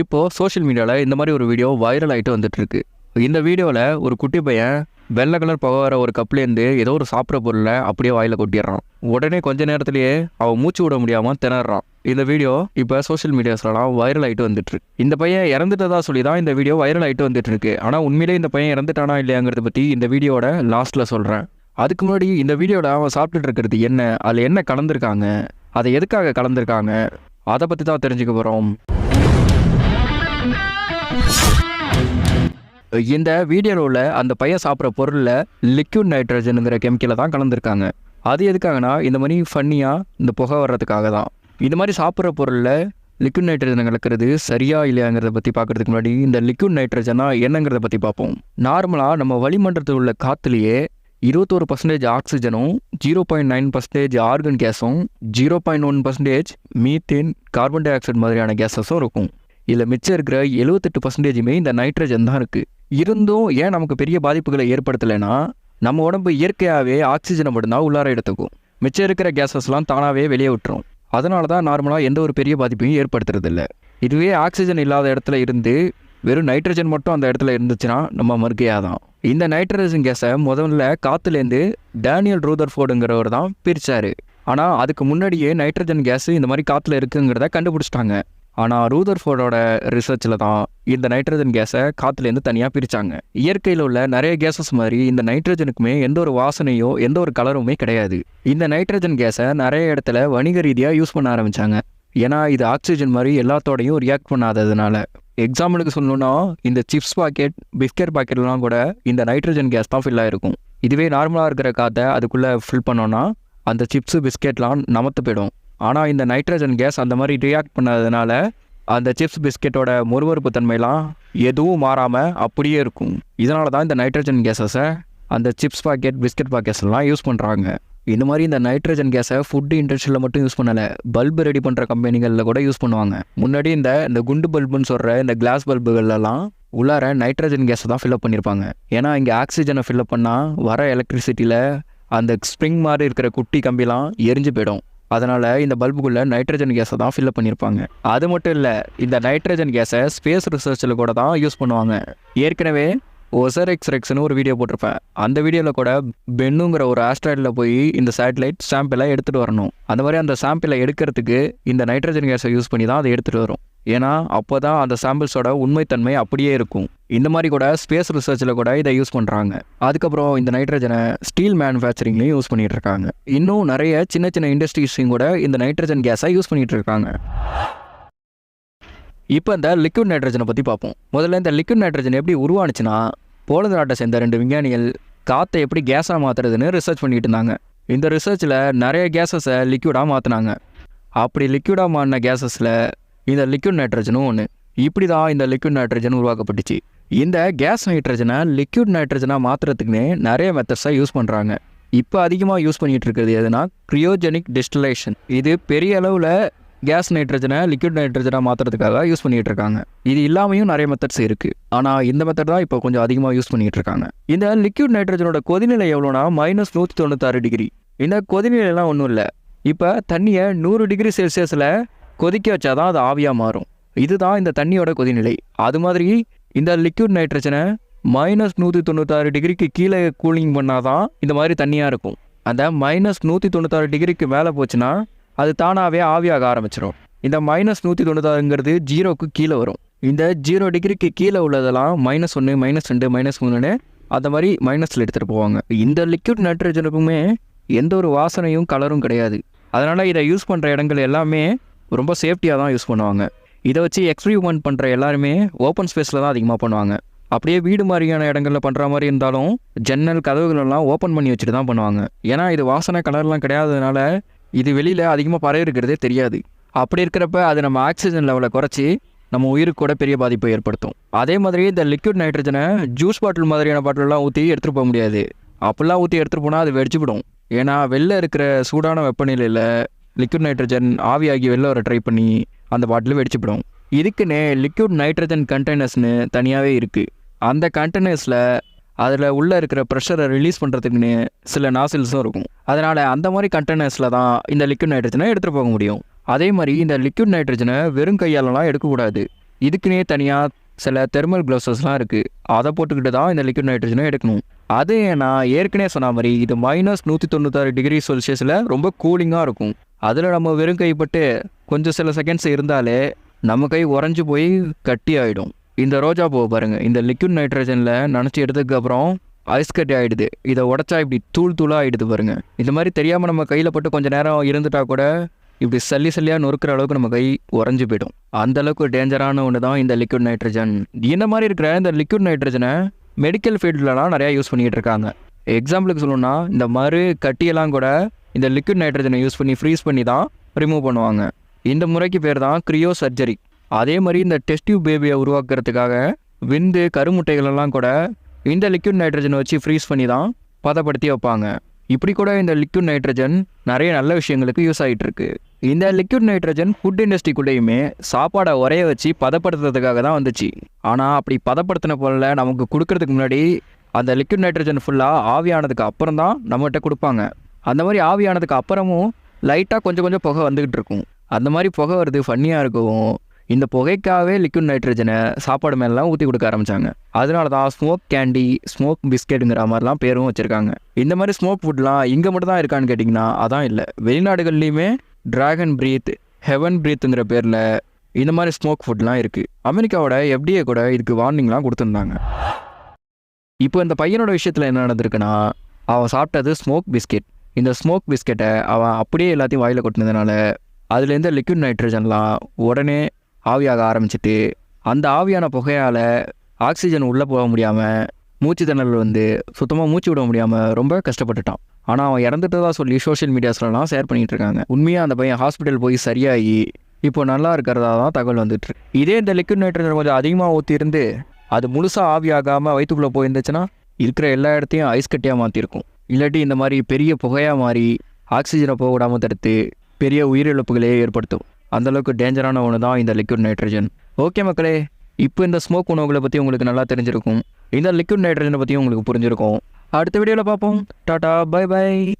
இப்போது சோஷியல் மீடியாவில் இந்த மாதிரி ஒரு வீடியோ வைரல் ஆகிட்டு வந்துட்டுருக்கு. இந்த வீடியோவில் ஒரு குட்டி பையன் வெள்ளை கலர் புகை வர ஒரு கப்லேருந்து ஏதோ ஒரு சாப்பிட்ற பொருளை அப்படியே வாயில் கொட்டிடுறான். உடனே கொஞ்ச நேரத்திலேயே அவன் மூச்சு விட முடியாமல் திணறான். இந்த வீடியோ இப்போ சோஷியல் மீடியாஸ்லலாம் வைரல் ஆகிட்டு வந்துட்டுருக்கு. இந்த பையன் இறந்துட்டதா சொல்லி தான் இந்த வீடியோ வைரல் ஆகிட்டு வந்துட்டு இருக்கு ஆனால் உண்மையிலே இந்த பையன் இறந்துட்டானா இல்லையாங்கிறத பற்றி இந்த வீடியோட லாஸ்ட்டில் சொல்கிறேன் அதுக்கு முன்னாடி இந்த வீடியோவில் அவன் சாப்பிட்டுட்டு இருக்கிறது என்ன? அதில் என்ன கலந்துருக்காங்க? அதை எதுக்காக கலந்துருக்காங்க? அதை பற்றி தான் தெரிஞ்சுக்க போகிறோம் இந்த வீடியோவில் உள்ள அந்த பையன் சாப்பிட்ற பொருளில் லிக்யூட் நைட்ரஜனுங்கிற கெமிக்கலை தான் கலந்துருக்காங்க. அது எதுக்காகனா இந்த மாதிரி ஃபன்னியாக இந்த புகை வர்றதுக்காக தான். இந்த மாதிரி சாப்பிட்ற பொருளில் லிக்விட் நைட்ரஜன் கலக்கிறது சரியா இல்லையாங்கிறத பற்றி பார்க்குறதுக்கு முன்னாடி இந்த லிக்விட் நைட்ரஜனா என்னங்கிறத பற்றி பார்ப்போம் நார்மலாக நம்ம வளிமண்டலத்தில் உள்ள காற்றுலேயே இருபத்தோரு percentage ஆக்சிஜனும் zero point nine percentage argon கேஸும் zero point one percentage methane carbon dioxide மாதிரியான கேஸஸும் இருக்கும். இதில் மிச்சம் இருக்கிற எழுபத்தெட்டு பர்சன்டேஜுமே இந்த நைட்ரஜன் தான் இருக்குது இருந்தும் ஏன் நமக்கு பெரிய பாதிப்புகளை ஏற்படுத்தலைன்னா நம்ம உடம்பு இயற்கையாகவே ஆக்சிஜனை மட்டும்தான் உள்ளார எடுத்துக்கும். மிச்சம் இருக்கிற கேஸஸ்லாம் தானாகவே வெளியே விட்டுரும். அதனால தான் நார்மலாக எந்த ஒரு பெரிய பாதிப்பையும் ஏற்படுத்துறதில்ல. இதுவே ஆக்சிஜன் இல்லாத இடத்துல இருந்து வெறும் நைட்ரஜன் மட்டும் அந்த இடத்துல இருந்துச்சுன்னா நம்ம மறுக்கையாக தான் இந்த நைட்ரஜன் கேஸை முதல்ல காற்றுலேருந்து டேனியல் ரூதர் ஃபோர்டுங்கிறவர் தான் பிரித்தார் ஆனால் அதுக்கு முன்னாடியே நைட்ரஜன் கேஸ் இந்த மாதிரி காற்றுல இருக்குங்கிறத கண்டுபிடிச்சிட்டாங்க. ஆனால் ரூதர் ஃபோர்டோட ரிசர்ச்சில் தான் இந்த நைட்ரஜன் கேஸை காற்றுலேருந்து தனியாக பிரித்தாங்க இயற்கையில் உள்ள நிறைய கேஸஸ் மாதிரி இந்த நைட்ரஜனுக்குமே எந்த ஒரு வாசனையோ எந்த ஒரு கலருமே கிடையாது. இந்த நைட்ரஜன் கேஸை நிறைய இடத்துல வணிக ரீதியாக யூஸ் பண்ண ஆரம்பித்தாங்க ஏன்னா இது ஆக்சிஜன் மாதிரி எல்லாத்தோடையும் ரியாக்ட் பண்ணாததுனால. எக்ஸாம்பிளுக்கு சொல்லணும்னா இந்த சிப்ஸ் பாக்கெட் பிஸ்கட் பாக்கெட்லாம் கூட இந்த நைட்ரஜன் கேஸ் தான் ஃபில் ஆகிருக்கும் இதுவே நார்மலாக இருக்கிற காற்றை அதுக்குள்ளே ஃபில் பண்ணோன்னா அந்த சிப்ஸு பிஸ்கெட்லாம் நமத்து போயிடும். ஆனால் இந்த நைட்ரஜன் கேஸ் அந்த மாதிரி ரியாக்ட் பண்ணதுனால அந்த சிப்ஸ் பிஸ்கெட்டோட மொறுவறுப்பு தன்மைலாம் எதுவும் மாறாமல் அப்படியே இருக்கும். இதனால தான் இந்த நைட்ரஜன் கேஸஸை அந்த சிப்ஸ் பாக்கெட் பிஸ்கெட் பாக்கெட்ஸ்லாம் யூஸ் பண்ணுறாங்க இந்த மாதிரி இந்த நைட்ரஜன் கேஸை ஃபுட் இண்டஸ்ட்ரியில் மட்டும் யூஸ் பண்ணலை பல்பு ரெடி பண்ணுற கம்பெனிகளில் கூட யூஸ் பண்ணுவாங்க. முன்னாடி இந்த இந்த குண்டு பல்புன்னு சொல்கிற இந்த கிளாஸ் பல்புகள்லாம் உள்ளார நைட்ரஜன் கேஸை தான் ஃபில்அப் பண்ணியிருப்பாங்க ஏன்னா இங்கே ஆக்சிஜனை ஃபில்அப் பண்ணால் வர எலக்ட்ரிசிட்டியில் அந்த ஸ்ப்ரிங் மாதிரி இருக்கிற குட்டி கம்பிலாம் எரிஞ்சு போயிடும். அதனால் இந்த பல்புக்குள்ளே நைட்ரஜன் கேஸை தான் ஃபில்அப் பண்ணியிருப்பாங்க. அது மட்டும் இல்லை இந்த நைட்ரஜன் கேஸை ஸ்பேஸ் ரிசர்ச்சில் கூட தான் யூஸ் பண்ணுவாங்க. ஏற்கனவே ஒசர் எக்ஸ்ரெக்ஸ்னு ஒரு வீடியோ போட்டிருப்பேன். அந்த வீடியோவில் கூட பென்னுங்கிற ஒரு ஆஸ்ட்ராய்டில் போய் இந்த சேட்டலைட் சாம்பிளை எடுத்துகிட்டு வரணும். அந்த மாதிரி அந்த சாம்பிளை எடுக்கிறதுக்கு இந்த நைட்ரஜன் கேஸை யூஸ் பண்ணி தான் அதை எடுத்துகிட்டு வரும். ஏன்னா அப்போ தான் அந்த சாம்பிள்ஸோட உண்மைத்தன்மை அப்படியே இருக்கும். இந்த மாதிரி கூட ஸ்பேஸ் ரிசர்ச்சில் கூட இதை யூஸ் பண்ணுறாங்க அதுக்கப்புறம் இந்த நைட்ரஜனை ஸ்டீல் மேனுஃபேக்சரிங்லேயும் யூஸ் பண்ணிகிட்டு இருக்காங்க. இன்னும் நிறைய சின்ன சின்ன இண்டஸ்ட்ரீஸையும் கூட இந்த நைட்ரஜன் கேஸை யூஸ் பண்ணிகிட்டு இருக்காங்க. இப்போ இந்த லிக்விட் நைட்ரஜனை பற்றி பார்ப்போம். முதல்ல இந்த லிக்விட் நைட்ரஜன் எப்படி உருவானுச்சுன்னா போலந்து நாட்டை சேர்ந்த ரெண்டு விஞ்ஞானிகள் காற்றை எப்படி கேஸாக மாற்றுறதுன்னு ரிசர்ச் பண்ணிட்டு இருந்தாங்க. இந்த ரிசர்ச்சில் நிறைய கேஸஸை லிக்விடாக மாற்றினாங்க அப்படி லிக்விடாக மாறின கேஸஸில் இந்த லிக்விட் நைட்ரஜனும் ஒன்று இப்படி தான் இந்த லிக்விட் நைட்ரஜன் உருவாக்கப்பட்டுச்சு. இந்த கேஸ் நைட்ரஜனை லிக்விட் நைட்ரஜனாக மாற்றுறதுக்குன்னே நிறைய மெத்தட்ஸாக யூஸ் பண்ணுறாங்க இப்போ அதிகமாக யூஸ் பண்ணிகிட்டு இருக்கிறது எதுனா க்ரியோஜெனிக் டிஸ்டிலேஷன் இது பெரிய அளவில் கேஸ் நைட்ரஜனை லிக்விட் நைட்ரஜனாக மாற்றுறதுக்காக யூஸ் பண்ணிகிட்டு இருக்காங்க இது இல்லாமையும் நிறைய மெத்தட்ஸ் இருக்குது ஆனால் இந்த மெத்தட் தான் இப்போ கொஞ்சம் அதிகமாக யூஸ் பண்ணிகிட்டு இருக்காங்க இந்த லிக்விட் நைட்ரஜனோட கொதிநிலை எவ்வளோனா மைனஸ் நூற்றி தொண்ணூத்தாறு டிகிரி இந்த கொதிநிலைலாம் ஒன்றும் இல்லை. இப்போ தண்ணியை நூறு டிகிரி செல்சியஸில் கொதிக்க வச்சாதான் அது ஆவியாக மாறும். இதுதான் இந்த தண்ணியோட கொதிநிலை. அது மாதிரி இந்த லிக்விட் நைட்ரஜனை மைனஸ் நூற்றி தொண்ணூத்தாறு டிகிரிக்கு கீழே கூலிங் பண்ணாதான் இந்த மாதிரி தண்ணியாக இருக்கும். அந்த மைனஸ் நூற்றி தொண்ணூத்தாறு டிகிரிக்கு மேலே போச்சுன்னா அது தானாகவே ஆவியாக ஆரம்பிச்சிடும் இந்த மைனஸ் நூற்றி தொண்ணூத்தாறுங்கிறது ஜீரோக்கு கீழே வரும். இந்த ஜீரோ டிகிரிக்கு கீழே உள்ளதெல்லாம் மைனஸ் ஒன்று மைனஸ் ரெண்டு மைனஸ் மூணுன்னு அந்த மாதிரி மைனஸில் எடுத்துகிட்டு போவாங்க. இந்த லிக்விட் நைட்ரஜனுக்குமே எந்த ஒரு வாசனையும் கலரும் கிடையாது. அதனால் இதை யூஸ் பண்ணுற இடங்கள் எல்லாமே ரொம்ப சேஃப்டியாக தான் யூஸ் பண்ணுவாங்க. இதை வச்சு எக்ஸ்பிரிமெண்ட் பண்ணுற எல்லாருமே ஓப்பன் ஸ்பேஸில் தான் அதிகமாக பண்ணுவாங்க. அப்படியே வீடு மாதிரியான இடங்களில் பண்ணுற மாதிரி இருந்தாலும் ஜன்னல் கதவுகளெல்லாம் ஓப்பன் பண்ணி வச்சுட்டு தான் பண்ணுவாங்க. ஏன்னா இது வாசனை கலர்லாம் கிடையாததுனால இது வெளியில் அதிகமாக பரவி இருக்கிறதே தெரியாது. அப்படி இருக்கிறப்ப அது நம்ம ஆக்சிஜன் லெவலை குறைச்சி நம்ம உயிருக்கு கூட பெரிய பாதிப்பை ஏற்படுத்தும். அதே மாதிரி இந்த லிக்விட் நைட்ரஜனை ஜூஸ் பாட்டில் மாதிரியான பாட்டிலெலாம் ஊற்றி எடுத்துகிட்டு போக முடியாது. அப்படிலாம் ஊற்றி எடுத்துகிட்டு போனால் அது வெடிச்சுவிடும். ஏன்னா வெளில இருக்கிற சூடான வெப்பநிலையில் லிக்விட் நைட்ரஜன் ஆவியாகி வெளில வர ட்ரை பண்ணி அந்த பாட்டில் வெடிச்சுவிடும். இதுக்குன்னு லிக்விட் நைட்ரஜன் கண்டெய்னர்ஸ்னு தனியாகவே இருக்குது அந்த கண்டெய்னர்ஸில் அதில் உள்ளே இருக்கிற ப்ரெஷரை ரிலீஸ் பண்ணுறதுக்குன்னு சில நாசில்ஸும் இருக்கும். அதனால் அந்த மாதிரி கண்டெய்னர்ஸில் தான் இந்த லிக்விட் நைட்ரஜனை எடுத்துகிட்டு போக முடியும். அதே மாதிரி இந்த லிக்விட் நைட்ரஜனை வெறும் கையாலலாம் எடுக்கக்கூடாது. இதுக்குன்னே தனியாக சில தெர்மல் க்ளவுசஸ்லாம் இருக்குது அதை போட்டுக்கிட்டு தான் இந்த லிக்விட் நைட்ரஜனை எடுக்கணும். அது ஏன்னா ஏற்கனவே சொன்ன மாதிரி இது மைனஸ் நூற்றி தொண்ணூத்தாறு டிகிரி செல்சியஸில் ரொம்ப கூலிங்காக இருக்கும். அதில் நம்ம வெறும் கைப்பட்டு கொஞ்சம் சில செகண்ட்ஸ் இருந்தாலே நம்ம கை உறைஞ்சி போய் கட்டி ஆகிடும் இந்த ரோஜா பூவை பாருங்கள் இந்த லிக்விட் நைட்ரஜனில் நினச்சி எடுத்ததுக்கப்புறம் ஐஸ் கட்டி ஆகிடுது இதை உடச்சா இப்படி தூள் தூளாக ஆகிடுது பாருங்கள் இந்த மாதிரி தெரியாமல் நம்ம கையில் பட்டு கொஞ்சம் நேரம் இருந்துட்டா கூட இப்படி சல்லி சல்லியாக நொறுக்கிற அளவுக்கு நம்ம கை உறைஞ்சி போயிடும். அந்த அளவுக்கு டேஞ்சரான ஒன்று தான் இந்த லிக்விட் நைட்ரஜன் இந்த மாதிரி இருக்கிற இந்த லிக்விட் நைட்ரஜனை மெடிக்கல் ஃபீல்டுலலாம் நிறையா யூஸ் பண்ணிகிட்டு இருக்காங்க. எக்ஸாம்பிளுக்கு சொல்லணும்னா இந்த மறு கட்டியெல்லாம் கூட இந்த லிக்விட் நைட்ரஜனை யூஸ் பண்ணி ஃப்ரீஸ் பண்ணி தான் ரிமூவ் பண்ணுவாங்க. இந்த முறைக்கு பேர் தான் க்ரியோ சர்ஜரி அதே மாதிரி இந்த டெஸ்டிவ் பேபியை உருவாக்குறதுக்காக விந்து கருமுட்டைகளெல்லாம் கூட இந்த லிக்யூட் நைட்ரஜனை வச்சு ஃப்ரீஸ் பண்ணி தான் பதப்படுத்தி வைப்பாங்க. இப்படி கூட இந்த லிக்யூட் நைட்ரஜன் நிறைய நல்ல விஷயங்களுக்கு யூஸ் ஆகிட்டு இருக்கு இந்த லிக்யூட் நைட்ரஜன் ஃபுட் இண்டஸ்ட்ரிக்குள்ளேயுமே சாப்பாடை உரைய வச்சு பதப்படுத்துறதுக்காக தான் வந்துச்சு. ஆனால் அப்படி பதப்படுத்தின பொருளை நமக்கு கொடுக்கறதுக்கு முன்னாடி அந்த லிக்யூட் நைட்ரஜன் ஃபுல்லாக ஆவியானதுக்கு அப்புறம் தான் நம்மகிட்ட கொடுப்பாங்க. அந்த மாதிரி ஆவியானதுக்கு அப்புறமும் லைட்டாக கொஞ்சம் கொஞ்சம் புகை வந்துக்கிட்டு இருக்கும். அந்த மாதிரி புகை வருது ஃபன்னியாக இருக்கும் இந்த புகைக்காகவே லிக்விட் நைட்ரஜனை சாப்பாடு மேலாம் ஊற்றி கொடுக்க ஆரம்பித்தாங்க அதனால தான் ஸ்மோக் கேண்டி ஸ்மோக் பிஸ்கெட்டுங்கிற மாதிரிலாம் பேரும் வச்சுருக்காங்க. இந்த மாதிரி ஸ்மோக் ஃபுட்லாம் இங்கே மட்டும் தான் இருக்கான்னு கேட்டிங்கன்னா அதான் இல்லை. வெளிநாடுகள்லையுமே ட்ராகன் பிரீத் ஹெவன் பிரீத்துங்கிற பேரில் இந்த மாதிரி ஸ்மோக் ஃபுட்லாம் இருக்குது அமெரிக்காவோட எஃப்டிஏ கூட இதுக்கு வார்னிங்லாம் கொடுத்துருந்தாங்க. இப்போ இந்த பையனோட விஷயத்தில் என்ன நடந்திருக்குன்னா அவன் சாப்பிட்டது ஸ்மோக் பிஸ்கெட் இந்த ஸ்மோக் பிஸ்கெட்டை அவன் அப்படியே எல்லாத்தையும் வாயில் கொட்டினதுனால அதுலேருந்து லிக்விட் நைட்ரஜன்லாம் உடனே ஆவியாக ஆரம்பிச்சிட்டு அந்த ஆவியான புகையால் ஆக்சிஜன் உள்ளே போக முடியாமல் மூச்சு திணறல் வந்து சுத்தமாக மூச்சு விட முடியாமல் ரொம்ப கஷ்டப்பட்டுட்டான். ஆனால் அவன் இறந்துட்டதா சொல்லி சோஷியல் மீடியாஸ்லலாம் ஷேர் பண்ணிகிட்டு இருக்காங்க. உண்மையாக அந்த பையன் ஹாஸ்பிட்டல் போய் சரியாகி இப்போ நல்லா இருக்கிறதா தான் தகவல் வந்துட்டுருக்கு இதே இந்த லிக்விட் நைட்ரஜன் கொஞ்சம் அதிகமாக ஊற்றியிருந்து அது முழுசாக ஆவியாகாமல் வயிற்றுக்குள்ளே போயிருந்துச்சுன்னா இருக்கிற எல்லா இடத்தையும் ஐஸ் கட்டியாக மாற்றிருக்கும் இல்லாட்டி இந்த மாதிரி பெரிய புகையாக மாறி ஆக்சிஜனை போக விடாமல் தடுத்து பெரிய உயிரிழப்புகளே ஏற்படுத்தும். அந்தளவுக்கு டேஞ்சரான ஒன்று தான் இந்த லிக்விட் நைட்ரஜன் ஓகே மக்களே இப்போ இந்த ஸ்மோக் உணவுகளை பற்றி உங்களுக்கு நல்லா தெரிஞ்சிருக்கும். இந்த லிக்விட் நைட்ரஜனை பற்றியும் உங்களுக்கு புரிஞ்சிருக்கும். அடுத்த வீடியோவில் பார்ப்போம். Tata bye by